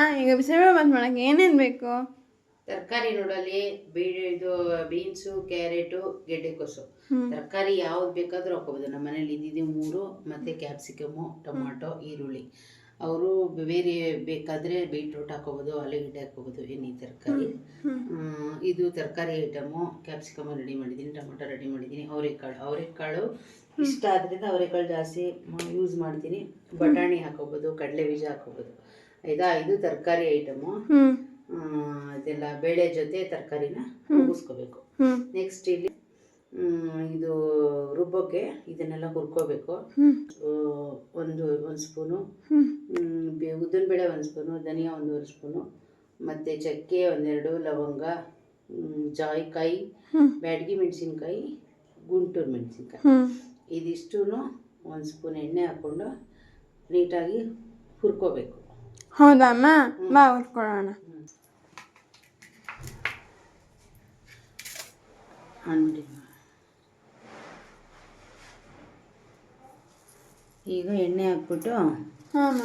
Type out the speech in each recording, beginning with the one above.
ಹಾಂ ಈಗ ಬಿಸಿಬೇಳೆ ಬಾತ್ ಮಾಡೋಕ್ಕೆ ಏನೇನು ಬೇಕು? ತರಕಾರಿ ನೋಡಲ್ಲಿ ಇದು ಬೀನ್ಸು ಕ್ಯಾರೆಟು ಗೆಡ್ಡೆಕೋಸು. ತರಕಾರಿ ಯಾವ್ದು ಬೇಕಾದರೂ ಹಾಕೋಬೋದು. ನಮ್ಮ ಮನೇಲಿ ಇದ್ದಿದ್ದು ಮೂರು ಮತ್ತು ಕ್ಯಾಪ್ಸಿಕಮು ಟೊಮಾಟೊ ಈರುಳ್ಳಿ. ಅವರು ಬೇರೆ ಬೇಕಾದರೆ ಬೀಟ್ರೂಟ್ ಹಾಕೋಬೋದು ಆಲೂಗಡ್ಡೆ ಹಾಕೋಬೋದು ಈ ತರಕಾರಿ. ಇದು ತರಕಾರಿ ಐಟಮು ಕ್ಯಾಪ್ಸಿಕಮ್ ರೆಡಿ ಮಾಡಿದ್ದೀನಿ ಟೊಮೊಟೊ ರೆಡಿ ಮಾಡಿದ್ದೀನಿ. ಅವರೆಕಾಳು ಅವರೆಕಾಳು ಇಷ್ಟ ಆದ್ದರಿಂದ ಅವರೆಕಾಳು ಜಾಸ್ತಿ ಯೂಸ್ ಮಾಡ್ತೀನಿ. ಬಟಾಣಿ ಹಾಕೋಬೋದು ಕಡಲೆ ಬೀಜ ಹಾಕೋಬೋದು ಆಯ್ತಾ ಇದು ತರಕಾರಿ ಐಟಮು. ಅದೆಲ್ಲ ಬೇಳೆ ಜೊತೆ ತರಕಾರಿನ ಮುಗಿಸ್ಕೋಬೇಕು ನೆಕ್ಸ್ಟ್ ಇಲ್ಲಿ ಇದು ರುಬ್ಬೋಕೆ ಇದನ್ನೆಲ್ಲ ಹುರ್ಕೋಬೇಕು. ಒಂದು ಒಂದು ಸ್ಪೂನು. ಉದ್ದಿನ ಬೇಳೆ ಒಂದು ಸ್ಪೂನು ಧನಿಯಾ ಒಂದೂವರೆ ಸ್ಪೂನು ಮತ್ತು ಚಕ್ಕೆ ಒಂದೆರಡು ಲವಂಗ ಜಾಯಿಕಾಯಿ ಬ್ಯಾಡ್ಗಿ ಮೆಣಸಿನ್ಕಾಯಿ ಗುಂಟೂರು ಮೆಣಸಿನ್ಕಾಯಿ. ಇದಿಷ್ಟೂ ಒಂದು ಸ್ಪೂನ್ ಎಣ್ಣೆ ಹಾಕ್ಕೊಂಡು ನೀಟಾಗಿ ಹುರ್ಕೋಬೇಕು. ಹೌದಾ ಅಮ್ಮ ಬಾ ಅಂಗಡಿ ಈಗ ಎಣ್ಣೆ ಹಾಕ್ಬಿಟ್ಟು ಹಾಂ.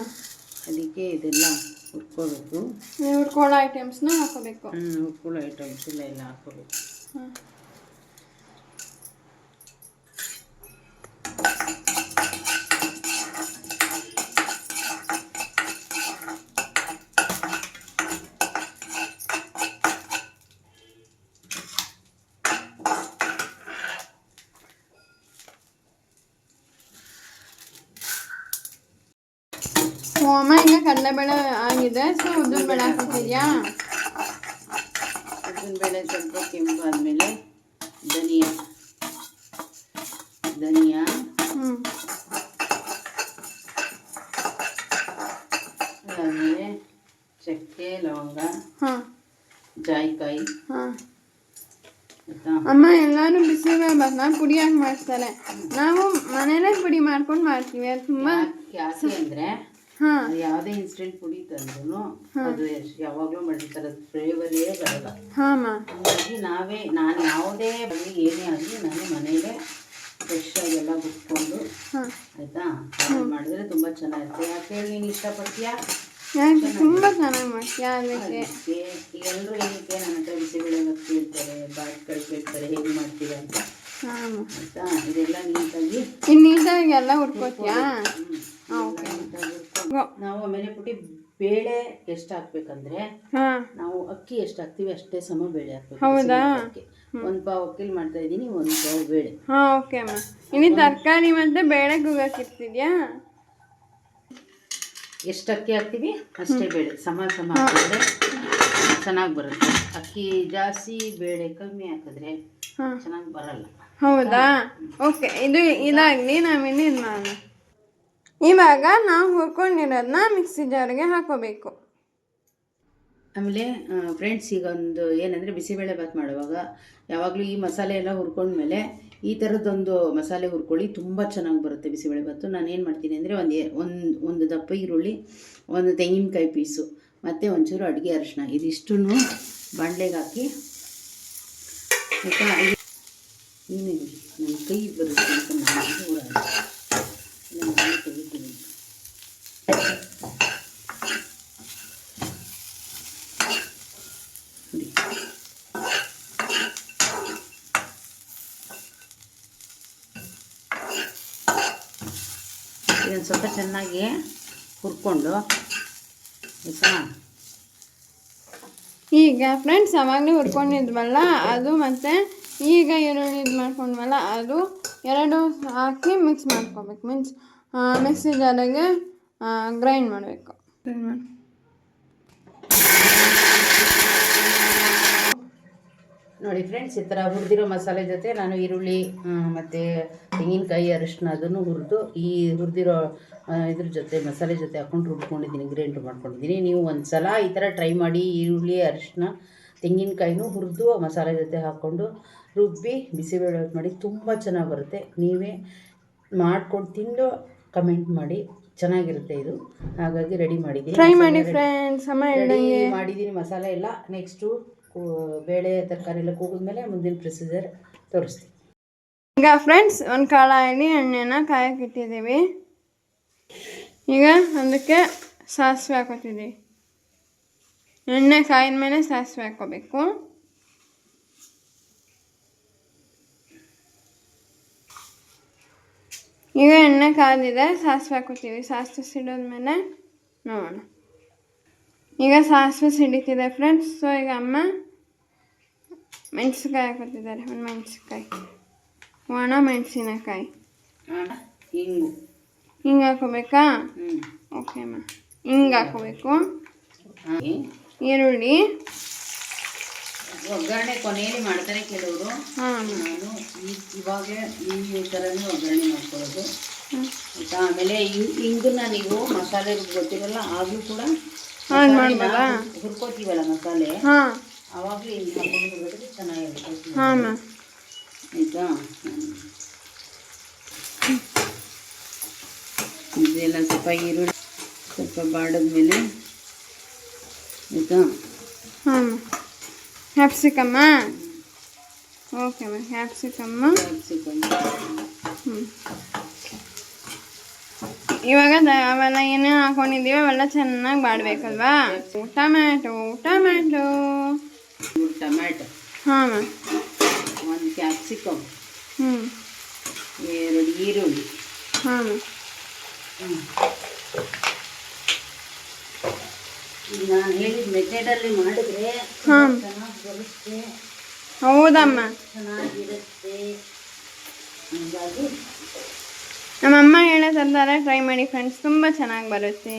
ಅದಕ್ಕೆ ಇದೆಲ್ಲ ಹುರ್ಕೋಬೇಕು ಹುಡ್ಕೊಳ್ಳೋ ಐಟಮ್ಸ್ನ ಹಾಕೋಬೇಕು. ಹ್ಞೂ ಹುರ್ಕೊಳ್ಳೋ ಐಟಮ್ಸ್ ಎಲ್ಲ ಎಲ್ಲ ಹಾಕ್ಕೋಬೇಕು ಹಾಂ ಅಮ್ಮ ಈಗ ಕಡಲೆಬೇಳೆ ಆಗಿದೆ. ಸೊ ಉದ್ದಿನ ಉದ್ದಿನಬೇಳೆ ಹಾಕ್ತಿದ್ಯಾ ಉದ್ದಿನಬೇಳೆ ಸ್ವಲ್ಪ ಆದಮೇಲೆ ಧನಿಯಾ. ಧನಿಯಾ. ಹ್ಞೂ ಅದಾದಮೇಲೆ ಚಕ್ಕೆ ಲವಂಗ ಜಾಯಿಕಾಯಿ. ಅಮ್ಮ ಎಲ್ಲರೂ ಬಿಸಿಬೇಳೆ ಭಾತ್ನ ಪುಡಿಯಾಗಿ ಮಾಡ್ತಾರೆ. ನಾವು ಮನೇಲೇ ಪುಡಿ ಮಾಡ್ಕೊಂಡು ಮಾಡ್ತೀವಿ. ಅದು ತುಂಬ ಯಾಕೆ ಅಂದರೆ ಯಾವುದೇ ಇನ್ಸ್ಟೆಂಟ್ ಪುಡಿ ತಂದ್ರು ಅದು ಯಾವಾಗ್ಲೂ ಮಾಡಿರ್ತಾರೆ ಅದು ಫ್ಲೇವರೇ ಬರಲ್ಲ ಹಾಗಾಗಿ ನಾವೇ ನಾನು ಯಾವುದೇ ಬಳಿ ಏನೇ ಆಗಲಿ ನಾನು ಮನೆಯಲ್ಲೇ ಫ್ರೆಶ್ ಎಲ್ಲ ಬಿಟ್ಕೊಂಡು ಆಯ್ತಾ? ಮಾಡಿದ್ರೆ ತುಂಬ ಚೆನ್ನಾಗಿರುತ್ತೆ. ಯಾಕೆ ಹೇಳಿ ನೀನು ಇಷ್ಟಪಡ್ತೀಯಾ? ತುಂಬ ಚೆನ್ನಾಗಿ ಮಾಡ್ತೀಯಾ ಅದಕ್ಕೆ ಎಲ್ಲರೂ ಏನಕ್ಕೆ ನನ್ನ ಹತ್ರ ಬಿಸಿಬೇಳೆ ಕೇಳ್ತಾರೆ ಬಾಟ್ಗಳು ಕೇಳ್ತಾರೆ ಹೇಗೆ ಮಾಡ್ತೀರಾ ಅಂತ. ಆಯಿತಾ? ಇದೆಲ್ಲ ನೀಟಾಗಿ ಇನ್ನು ನೀಟಾಗಿ ಎಲ್ಲ ಹುರ್ಕೋತೀಯಾ? ಹ್ಮ್. ಹಾಂ ಓಕೆ. ನಾವು ಆಮೇಲೆ ಪುಟಿ ಬೇಳೆ ಎಷ್ಟು ಹಾಕ್ಬೇಕಂದ್ರೆ ನಾವು ಅಕ್ಕಿ ಎಷ್ಟು ಹಾಕ್ತೀವಿ ಅಷ್ಟೇ ಸಮ ಬೇಳೆ ಹಾಕ್ಬೇಕು. ಹೌದಾ? ಒಂದು ಪಾವ್ ಅಕ್ಕಿಲಿ ಮಾಡ್ತಾ ಇದೀನಿ ಒಂದ್ ಪಾವ್ ಬೇಳೆ. ಹಾ ಓಕೆ ಅಮ್ಮ ಇನ್ನು ತರಕಾರಿ ಮತ್ತೆ ಬೇಳೆ ಗುಗಾಕಿರ್ತಿದ್ಯಾ ಎಷ್ಟು ಅಕ್ಕಿ ಹಾಕ್ತೀವಿ? ಅಷ್ಟೇ ಬೇಳೆ. ಸಮ ಸಮ ಹಾಕಿದ್ರೆ ಚೆನ್ನಾಗಿ ಬರುತ್ತೆ. ಅಕ್ಕಿ ಜಾಸ್ತಿ ಬೇಳೆ ಕಮ್ಮಿ ಹಾಕಿದ್ರೆ ಚೆನ್ನಾಗಿ ಬರಲ್ಲ. ಹೌದಾ? ಓಕೆ ಇದು ಇದಾಗಲಿ ನಾವಿನ್ನು ಇದು ಮಾಡೋಣ ಇವಾಗ ನಾವು ಹುರ್ಕೊಂಡಿರೋದನ್ನ ಮಿಕ್ಸಿ ಜಾರಿಗೆ ಹಾಕೋಬೇಕು. ಆಮೇಲೆ ಫ್ರೆಂಡ್ಸ್ ಈಗ ಒಂದು ಏನಂದರೆ ಬಿಸಿಬೇಳೆ ಭಾತ್ ಮಾಡುವಾಗ ಯಾವಾಗಲೂ ಈ ಮಸಾಲೆ ಎಲ್ಲ ಹುರ್ಕೊಂಡ್ಮೇಲೆ ಈ ಥರದ್ದೊಂದು ಮಸಾಲೆ ಹುರ್ಕೊಳ್ಳಿ, ತುಂಬ ಚೆನ್ನಾಗಿ ಬರುತ್ತೆ ಬಿಸಿಬೇಳೆ ಬಾತ್ ನಾನು ಏನು ಮಾಡ್ತೀನಿ ಅಂದರೆ ಒಂದು ಒಂದು ಒಂದು ದಪ್ಪ ಈರುಳ್ಳಿ, ಒಂದು ತೆಂಗಿನಕಾಯಿ ಪೀಸು, ಮತ್ತು ಒಂಚೂರು ಅಡುಗೆ ಅರಿಶಿನ ಇದಿಷ್ಟು ಬಾಣಲೆಗೆ ಹಾಕಿ, ಆಯಿತಾ? ಏನೇ ನನ್ನ ಕೈ ಬರುತ್ತೆ ಅಂತ ಇದನ್ನ ಸ್ವಲ್ಪ ಚೆನ್ನಾಗಿ ಹುರ್ಕೊಂಡು ಆಯಿತಾ? ಈಗ ಫ್ರೆಂಡ್ಸ್ ಅವಾಗಲೇ ಹುರ್ಕೊಂಡಿದ್ವಲ್ಲ ಅದು ಮತ್ತು ಈಗ ಈರುಳ್ಳಿ ಇದು ಮಾಡ್ಕೊಂಡ್ವಲ್ಲ ಅದು ಎರಡು ಹಾಕಿ ಮಿಕ್ಸ್ ಮಾಡ್ಕೋಬೇಕು. ಮೀನ್ಸ್ ಮಿಕ್ಸಿ ಜಾರಿಗೆ ಗ್ರೈಂಡ್ ಮಾಡಬೇಕು. ಗ್ರೈಂಡ್ ಮಾಡಿ. ನೋಡಿ ಫ್ರೆಂಡ್ಸ್ ಈ ಥರ ಹುರಿದಿರೋ ಮಸಾಲೆ ಜೊತೆ ನಾನು ಈರುಳ್ಳಿ ಮತ್ತು ತೆಂಗಿನಕಾಯಿ ಅರಿಶಿನ ಅದನ್ನು ಹುರಿದು ಈ ಹುರಿದಿರೋ ಇದ್ರ ಜೊತೆ ಮಸಾಲೆ ಜೊತೆ ಹಾಕ್ಕೊಂಡು ರುಬ್ಕೊಂಡಿದ್ದೀನಿ ಗ್ರೈಂಡ್ ಮಾಡ್ಕೊಂಡಿದ್ದೀನಿ. ನೀವು ಒಂದು ಸಲ ಈ ಥರ ಟ್ರೈ ಮಾಡಿ ಈರುಳ್ಳಿ ಅರಿಶಿನ ತೆಂಗಿನಕಾಯಿನೂ ಹುರಿದು ಮಸಾಲೆ ಜೊತೆ ಹಾಕ್ಕೊಂಡು ರುಬ್ಬಿ ಬಿಸಿಬೇಳೆ ಮಾಡಿ ತುಂಬ ಚೆನ್ನಾಗಿ ಬರುತ್ತೆ. ನೀವೇ ಮಾಡ್ಕೊಂಡು ತಿಂದು ಕಮೆಂಟ್ ಮಾಡಿ. ಚೆನ್ನಾಗಿರುತ್ತೆ ಇದು. ಹಾಗಾಗಿ ರೆಡಿ ಮಾಡಿದ್ದೀನಿ. ಟ್ರೈ ಮಾಡಿ ಫ್ರೆಂಡ್ಸ್ ಅಮ್ಮ ಹೇಳ್ದಂಗೆ ಮಾಡಿದ್ದೀನಿ ಮಸಾಲೆ ಎಲ್ಲ. ನೆಕ್ಸ್ಟು ಬೇಳೆ ತರಕಾರಿ ಎಲ್ಲ ಕೂಗಿದ್ಮೇಲೆ ಮುಂದಿನ ಪ್ರೊಸೀಜರ್ ತೋರಿಸ್ತೀನಿ. ಈಗ ಫ್ರೆಂಡ್ಸ್ ಒಂದು ಕಳಾಯಲ್ಲಿ ಎಣ್ಣೆನ ಕಾಯಕ್ಕೆ ಇಟ್ಟಿದ್ದೀವಿ. ಈಗ ಅದಕ್ಕೆ ಸಾಸಿವೆ ಹಾಕೋತಿದ್ದೀವಿ. ಎಣ್ಣೆ ಕಾಯಿದ ಮೇಲೆ ಸಾಸಿವೆ ಹಾಕ್ಕೋಬೇಕು. ಈಗ ಎಣ್ಣೆ ಕಾದಿದೆ ಸಾಸಿವೆ ಹಾಕೋತೀವಿ ಸಾಸಿವೆ ಸಿಡಿದ್ಮೇಲೆ ನೋಡೋಣ. ಈಗ ಸಾಸಿವೆ ಸಿಡಿತಿದೆ ಫ್ರೆಂಡ್ಸ್ ಸೊ ಈಗ ಅಮ್ಮ ಮೆಣಸಿನ್ಕಾಯಿ ಹಾಕೋತಿದ್ದಾರೆ ಒಂದು ಮೆಣಸಿನ್ಕಾಯಿ. ಒಣ ಮೆಣಸಿನಕಾಯಿ. ಹಿಂಗು. ಹಿಂಗೆ ಹಾಕೋಬೇಕಾ ಓಕೆ ಅಮ್ಮ. ಹಿಂಗೆ ಹಾಕೋಬೇಕು ಈರುಳ್ಳಿ ಒಗ್ಗರಣೆ ಕೊನೆಯಲ್ಲಿ ಮಾಡ್ತಾರೆ ಕೆಲವರು. ನಾನು ಈ ಇವಾಗಲೇ ಈ ಥರನೇ ಒಗ್ಗರಣೆ ಮಾಡ್ಕೊಳ್ಳೋದು. ಆಯ್ತಾ? ಆಮೇಲೆ ಹಿಂಗನ್ನ ನೀವು ಮಸಾಲೆ ಗೊತ್ತಿರಲ್ಲ ಆಗಲೂ ಕೂಡ ಹುರ್ಕೋತೀವಲ್ಲ ಮಸಾಲೆ? ಅವಾಗಲೂ ಆವಾಗಲೂ ಹಿಂಗೆ ಹಾಕೊಂಡು ಚೆನ್ನಾಗಿರುತ್ತೆ. ಆಯಿತಾ? ಇದೆಲ್ಲ ಸ್ವಲ್ಪ ಈರುಳ್ಳಿ ಸ್ವಲ್ಪ ಬಾಡಿದ್ಮೇಲೆ ಆಯಿತಾ? ಹಾಂ ಕ್ಯಾಪ್ಸಿಕಮ್ಮ? ಓಕೆ ಅಮ್ಮ ಕ್ಯಾಪ್ಸಿಕಮ್ಮ. ಕ್ಯಾಪ್ಸಿಕಮ್ ಹ್ಞೂ ಇವಾಗ ಅವೆಲ್ಲ ಏನೇನು ಹಾಕೊಂಡಿದ್ದೀವಿ ಅವೆಲ್ಲ ಚೆನ್ನಾಗಿ ಬಾಡಬೇಕಲ್ವಾ ಟೊಮ್ಯಾಟೊ ಟೊಮ್ಯಾಟೊ. ಟೊಮ್ಯಾಟೊ. ಹಾಂ ಮ್ಯಾಮ್ ಒಂದು ಕ್ಯಾಪ್ಸಿಕಮ್. ಹ್ಞೂ ಎರಡು ಈರುಳ್ಳಿ. ಹಾಂ ಮ್ಯಾಮ್ ಈಗ ನಾನು ಹೇಳಿದ ಮೆಥಡಲ್ಲಿ ಮಾಡಿದ್ರೆ ಹಾಂ. ಚೆನ್ನಾಗಿ ಬರುತ್ತೆ ಹೌದಮ್ಮ. ಚೆನ್ನಾಗಿರುತ್ತೆ. ಹಾಗಾಗಿ ನಮ್ಮಮ್ಮ ಹೇಳೋ ಥರ ಟ್ರೈ ಮಾಡಿ ಫ್ರೆಂಡ್ಸ್ ತುಂಬ ಚೆನ್ನಾಗಿ ಬರುತ್ತೆ.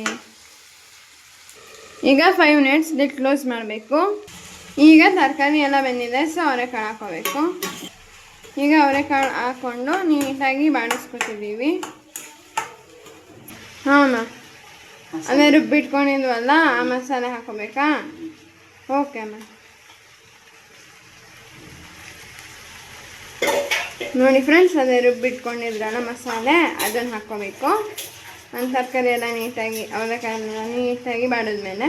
ಈಗ ಫೈವ್ ಮಿನಿಟ್ಸ್ ಡಿಟ್ ಕ್ಲೋಸ್ ಮಾಡಬೇಕು. ಈಗ ತರಕಾರಿ ಎಲ್ಲ ಬಂದಿದೆ ಸೊ ಅವರೆಕಾಳು ಹಾಕೋಬೇಕು ಈಗ ಅವರೆಕಾಳು ಹಾಕ್ಕೊಂಡು ನೀಟಾಗಿ ಬಾಡಿಸ್ಕೊತಿದ್ದೀವಿ ಹಾಂ ಅದೇ ರುಬ್ಬಿಟ್ಕೊಂಡಿದ್ವಲ್ಲ ಆ ಮಸಾಲೆ ಹಾಕೋಬೇಕಾ? ಓಕೆ ಅಮ್ಮ. ನೋಡಿ ಫ್ರೆಂಡ್ಸ್ ಅದೇ ರುಬ್ಬಿಟ್ಕೊಂಡಿದ್ರಲ್ಲ ಮಸಾಲೆ ಅದನ್ನು ಹಾಕ್ಕೋಬೇಕು ಒಂದು ತರಕಾರಿ ಎಲ್ಲ ನೀಟಾಗಿ ಅವರೆಕಾಯೆಲ್ಲ ನೀಟಾಗಿ ಬಾಡಿದ್ಮೇಲೆ.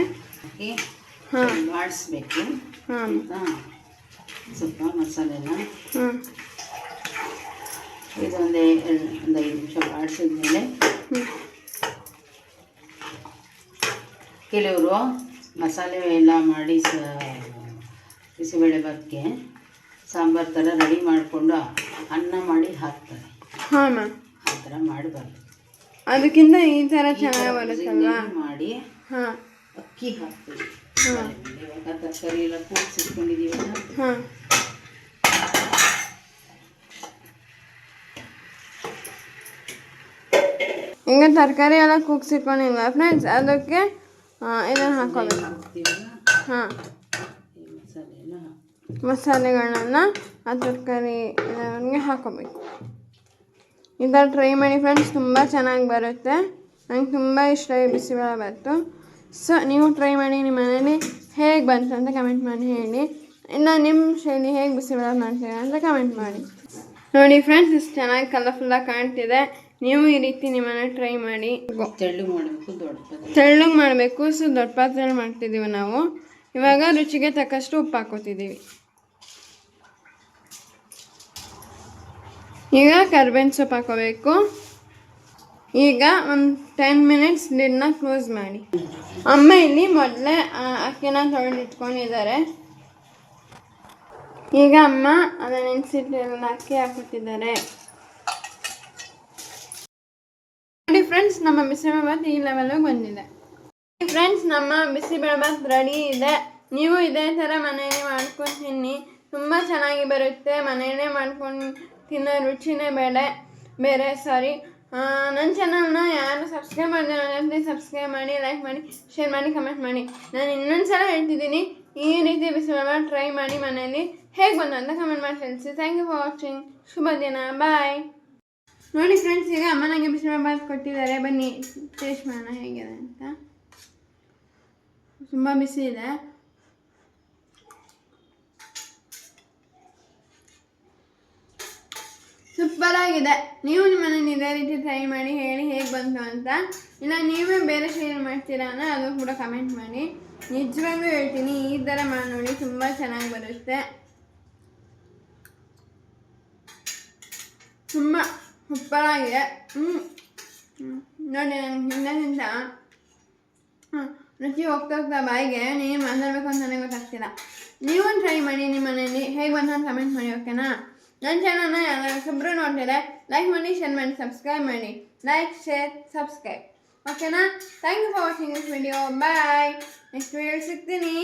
ಹಾಂ. ಬಾಡಿಸ್ಬೇಕು ಹಾಂ ಸ್ವಲ್ಪ ಮಸಾಲೆನ. ಹಾಂ. ಇದೊಂದೇ ಒಂದು ಐದು ನಿಮಿಷ ಬಾಡಿಸಿದ್ಮೇಲೆ ಹ್ಞೂ ಕೆಲವರು ಮಸಾಲೆ ಎಲ್ಲ ಮಾಡಿ ಸ ಬಿಸಿಬೇಳೆ ಭಾತ್ಗೆ ಸಾಂಬಾರು ಥರ ರೆಡಿ ಮಾಡಿಕೊಂಡು ಅನ್ನ ಮಾಡಿ ಹಾಕ್ತಾರೆ. ಹಾಂ ಮ್ಯಾಮ್. ಆ ಥರ ಮಾಡಬಾರ್ದು. ಅದಕ್ಕಿಂತ ಈ ಥರ ಚೆನ್ನಾಗಿ ಬರುತ್ತಲ್ವಾ? ಮಾಡಿ ಹಾಂ. ಅಕ್ಕಿ ಹಾಕ್ತೀವಿ. ಹಾಂ. ಇವಾಗ ತರಕಾರಿ ಎಲ್ಲ ಕೂಡಿಸಿಟ್ಕೊಂಡಿದ್ದೀವಲ್ಲ ಹಾಂ. ಹಿಂಗೆ ತರಕಾರಿ ಎಲ್ಲ ಕುಗ್ಸಿಟ್ಕೊಂಡಿಲ್ಲ ಫ್ರೆಂಡ್ಸ್ ಅದಕ್ಕೆ ಇದನ್ನು ಹಾಕೋಬೇಕು ಹಾಂ ಮಸಾಲೆಗಳನ್ನು ಆ ತರಕಾರಿ ಎಲ್ಲವನ್ಗೆ ಹಾಕೋಬೇಕು ಈ ಥರ ಟ್ರೈ ಮಾಡಿ ಫ್ರೆಂಡ್ಸ್ ತುಂಬ ಚೆನ್ನಾಗಿ ಬರುತ್ತೆ ನಂಗೆ ತುಂಬ ಇಷ್ಟ ಈ ಬಿಸಿಬೇಳೆ ಬಾತು ಸೊ ನೀವು ಟ್ರೈ ಮಾಡಿ ನಿಮ್ಮ ಮನೇಲಿ ಹೇಗೆ ಬಂತು ಅಂತ ಕಮೆಂಟ್ ಮಾಡಿ ಹೇಳಿ ಇನ್ನು ನಿಮ್ಮ ಶೈಲಿ ಹೇಗೆ ಬಿಸಿಬೇಳೆ ಮಾಡ್ತೀರಾ ಅಂತ ಕಮೆಂಟ್ ಮಾಡಿ ನೋಡಿ ಫ್ರೆಂಡ್ಸ್ ಇಷ್ಟು ಚೆನ್ನಾಗಿ ಕಲರ್ಫುಲ್ಲಾಗಿ ಕಾಣ್ತಿದೆ ನೀವು ಈ ರೀತಿ ನಿಮ್ಮನ್ನ ಟ್ರೈ ಮಾಡಿ. ತೆಳ್ಳಗೆ ಮಾಡಬೇಕು ದೊಡ್ಡ ತೆಳ್ಳಗೆ ಮಾಡಬೇಕು ಸೊ ದೊಡ್ಡ ಪಾತ್ರೆಯಲ್ಲಿ ಮಾಡ್ತಿದ್ದೀವಿ ನಾವು. ಇವಾಗ ರುಚಿಗೆ ತಕ್ಕಷ್ಟು ಉಪ್ಪು ಹಾಕೋತಿದ್ದೀವಿ. ಈಗ ಕರ್ಬೇವಿನ ಸೊಪ್ಪು ಹಾಕೋಬೇಕು. ಈಗ ಒಂದು ಟೆನ್ ಮಿನಿಟ್ಸ್ ಲಿಡ್ನ ಕ್ಲೋಸ್ ಮಾಡಿ. ಅಮ್ಮ ಇಲ್ಲಿ ಮೊದಲೇ ಅಕ್ಕಿನ ತೊಳೆದಿಟ್ಕೊಂಡಿದ್ದಾರೆ ಈಗ ಅಮ್ಮ ಅದನ್ನ ನೆನೆಸಿಟ್ಟಿರೋ ಅಕ್ಕಿ ಹಾಕುತ್ತಿದ್ದಾರೆ ನೋಡಿ ಫ್ರೆಂಡ್ಸ್ ನಮ್ಮ ಬಿಸಿಬೇಳೆಭಾತ್ ಈ ಲೆವೆಲ್ಗೆ ಬಂದಿದೆ. ಫ್ರೆಂಡ್ಸ್ ನಮ್ಮ ಬಿಸಿಬೇಳೆಭಾತ್ ರೆಡಿ ಇದೆ. ನೀವು ಇದೇ ಥರ ಮನೆಯಲ್ಲಿ ಮಾಡ್ಕೊಂಡು ತಿನ್ನಿ ತುಂಬ ಚೆನ್ನಾಗಿ ಬರುತ್ತೆ. ಮನೆಯಲ್ಲೇ ಮಾಡ್ಕೊಂಡು ತಿನ್ನೋ ರುಚಿನೇ ಬೇಡ. ಬೇರೆ ಸಾರಿ ನನ್ನ ಚಾನಲ್ನ ಯಾರು ಸಬ್ಸ್ಕ್ರೈಬ್ ಮಾಡಿದ್ರೆ ಸಬ್ಸ್ಕ್ರೈಬ್ ಮಾಡಿ ಲೈಕ್ ಮಾಡಿ ಶೇರ್ ಮಾಡಿ ಕಮೆಂಟ್ ಮಾಡಿ. ನಾನು ಇನ್ನೊಂದು ಸಲ ಹೇಳ್ತಿದ್ದೀನಿ, ಈ ರೀತಿ ಬಿಸಿಬೇಳೆಭಾತ್ ಟ್ರೈ ಮಾಡಿ ಮನೆಯಲ್ಲಿ ಹೇಗೆ ಬಂತು ಅಂತ ಕಮೆಂಟ್ ಮಾಡಿ ತಿಳಿಸಿ ಥ್ಯಾಂಕ್ ಯು ಫಾರ್ ವಾಚಿಂಗ್ ಶುಭ ದಿನ. ಬಾಯ್ ನೋಡಿ ಫ್ರೆಂಡ್ಸ್ ಈಗ ಅಮ್ಮನಾಗೆ ಬಿಸಿಬೇಳೆಭಾತ್ ಕೊಟ್ಟಿದ್ದಾರೆ. ಬನ್ನಿ ಟೇಸ್ಟ್ ಮಾಡೋಣ ಹೇಗಿದೆ ಅಂತ. ತುಂಬ ಬಿಸಿ ಇದೆ. ಸೂಪರ್ ಆಗಿದೆ. ನೀವು ನಿಮ್ಮ ಇದೇ ರೀತಿ ಟ್ರೈ ಮಾಡಿ, ಹೇಳಿ ಹೇಗೆ ಬಂತು ಅಂತ. ಇಲ್ಲ, ನೀವೇ ಬೇರೆ ಶೇರ್ ಮಾಡ್ತೀರಾ ಅಂದರೆ ಅದು ಕೂಡ ಕಮೆಂಟ್ ಮಾಡಿ. ನಿಜವಾಗ್ಲೂ ಹೇಳ್ತೀನಿ, ಈ ಥರ ಮಾಡಿ ನೋಡಿ ತುಂಬ ಚೆನ್ನಾಗಿ ಬರುತ್ತೆ. ತುಂಬ ಸೂಪರಾಗಿದೆ. ನೋಡಿ ನನಗೆ ಹಿಂದಿನಿಂದ ರುಚಿ ಹೋಗ್ತಾ ಹೋಗ್ತಾ ಬಾಯಿಗೆ ನೀನು ಮಾತಾಡಬೇಕು ಅಂತ ನನಗೆ ಗೊತ್ತಾಗ್ತಿಲ್ಲ. ನೀವು ಟ್ರೈ ಮಾಡಿ ನಿಮ್ಮ ಮನೆಯಲ್ಲಿ ಹೇಗೆ ಅಂತ ಕಮೆಂಟ್ ಮಾಡಿ ಓಕೆನಾ ನನ್ನ ಚಾನಲ್ನ ಸುಬ್ರು ನೋಡ್ತಿದ್ರೆ ಲೈಕ್ ಮಾಡಿ ಶೇರ್ ಮಾಡಿ ಸಬ್ಸ್ಕ್ರೈಬ್ ಮಾಡಿ. ಲೈಕ್ ಶೇರ್ ಸಬ್ಸ್ಕ್ರೈಬ್ ಓಕೆನಾ thank you for watching this video bye next video ಸಿಗ್ತೀನಿ.